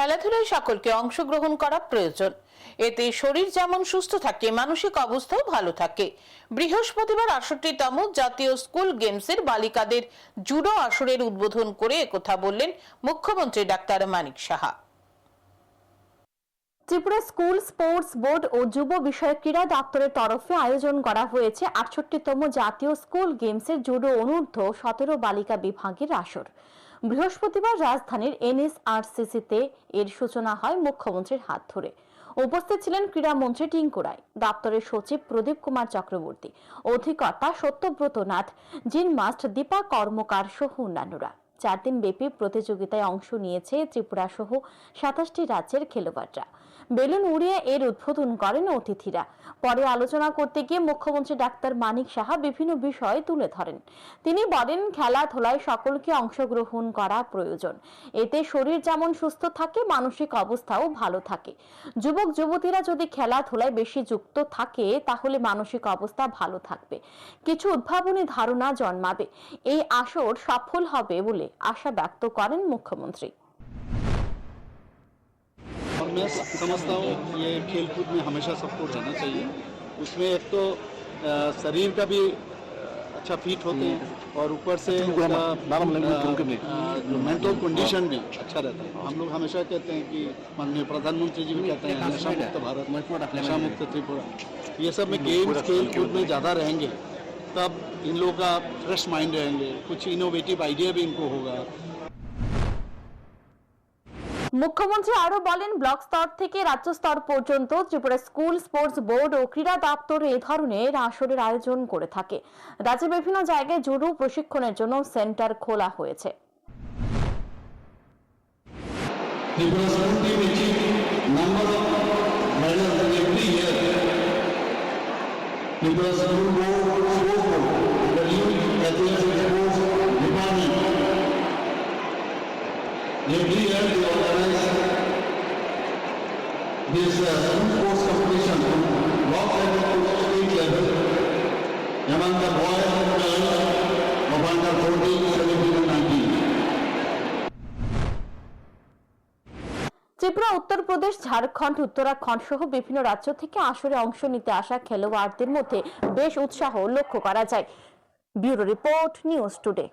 খেলাধুলায় সকলকে অংশগ্রহণ করা প্রয়োজন। এতে শরীর যেমন সুস্থ থাকে, মানসিক অবস্থাও ভালো থাকে। বৃহস্পতিবার আটষট্টিতম জাতীয় স্কুল গেমসের বালিকাদের জুডো আসরের উদ্বোধন করে একথা বললেন মুখ্যমন্ত্রী doctor Manik Saha. Tripura school, sports board ও যুব বিষয়ক ক্রীড়া দপ্তরের তরফে আয়োজন করা হয়েছে আটষট্টিতম জাতীয় স্কুল গেমসের জুডো অনূর্ধ্ব সতেরো বালিকা বিভাগের আসর। বৃহস্পতিবার রাজধানীর এনএসআরসিসিতে এর সূচনা হয় মুখ্যমন্ত্রীর হাত ধরে। উপস্থিত ছিলেন ক্রীড়ামন্ত্রী টিঙ্কু রায়, দপ্তরের সচিব প্রদীপ কুমার চক্রবর্তী, অধিকর্তা সত্যব্রত নাথ জিন মাস্ট দীপা কর্মকার সহ অন্যান্যরা। চার দিন ব্যাপী প্রতিযোগিতায় অংশ নিয়েছে ত্রিপুরা সহ সাতাশটি রাজ্যের খেলোয়াড়রা। বেলুন উড়িয়ে এর উদ্বোধন করেন অতিথিরা। পরে আলোচনা করতে গিয়ে মুখ্যমন্ত্রী ডাক্তার মানিক সাহা বিভিন্ন বিষয় তুলে ধরেন। তিনি বলেন, খেলাধুলায় সকলকে অংশগ্রহণ করা প্রয়োজন। এতে শরীর যেমন সুস্থ থাকে, মানসিক অবস্থাও ভালো থাকে। যুবক, যুবতীরা যদি খেলাধুলায় বেশি যুক্ত থাকে, তাহলে মানসিক অবস্থা ভালো থাকবে। কিছু উদ্ভাবনী ধারণা জন্মাবে। এই আসর সফল হবে বলে আশা ব্যক্ত করেন মুখ্যমন্ত্রী और मैं समझता हूँ ये खेल कूद में हमेशा सबको रहना चाहिए उसमें एक तो अ, शरीर का भी अच्छा फिट होते हैं और ऊपर से उसका, अ, अ, जो मेंटल कंडीशन भी अच्छा रहता है हम लोग हमेशा कहते हैं कि माननीय प्रधानमंत्री जी भी कहते हैं नशा मुक्त भारत नशा मुक्त त्रिपुरा ये सब में गेम्स खेल कूद में ज़्यादा रहेंगे तब इन लोगों का फ्रेश माइंड रहेंगे कुछ इनोवेटिव आइडिया भी इनको होगा মুখ্যমন্ত্রী আরো বলেন ব্লক স্তর থেকে রাজ্য স্তর পর্যন্ত ত্রিপুরা স্কুল স্পোর্টস বোর্ড ও ক্রীড়া দপ্তর এই ধরনের আসরের আয়োজন করে থাকে রাজ্যে বিভিন্ন জায়গায় জুডো প্রশিক্ষণের জন্য সেন্টার খোলা হয়েছে Tripura kita sungguh sungguh dari hati yang sungguh dimani. Negeri diorganisasi bisa sungguh sungguh sampaikan bahawa kita sungguh sungguh yang Tripura Uttar Pradesh Jharkhand, Uttarakhand সহ বিভিন্ন রাজ্য থেকে আসরে অংশ নিতে আসা খেলোয়াড়দের মধ্যে বেশ উৎসাহ লক্ষ্য করা যায়। Bureau report, news today.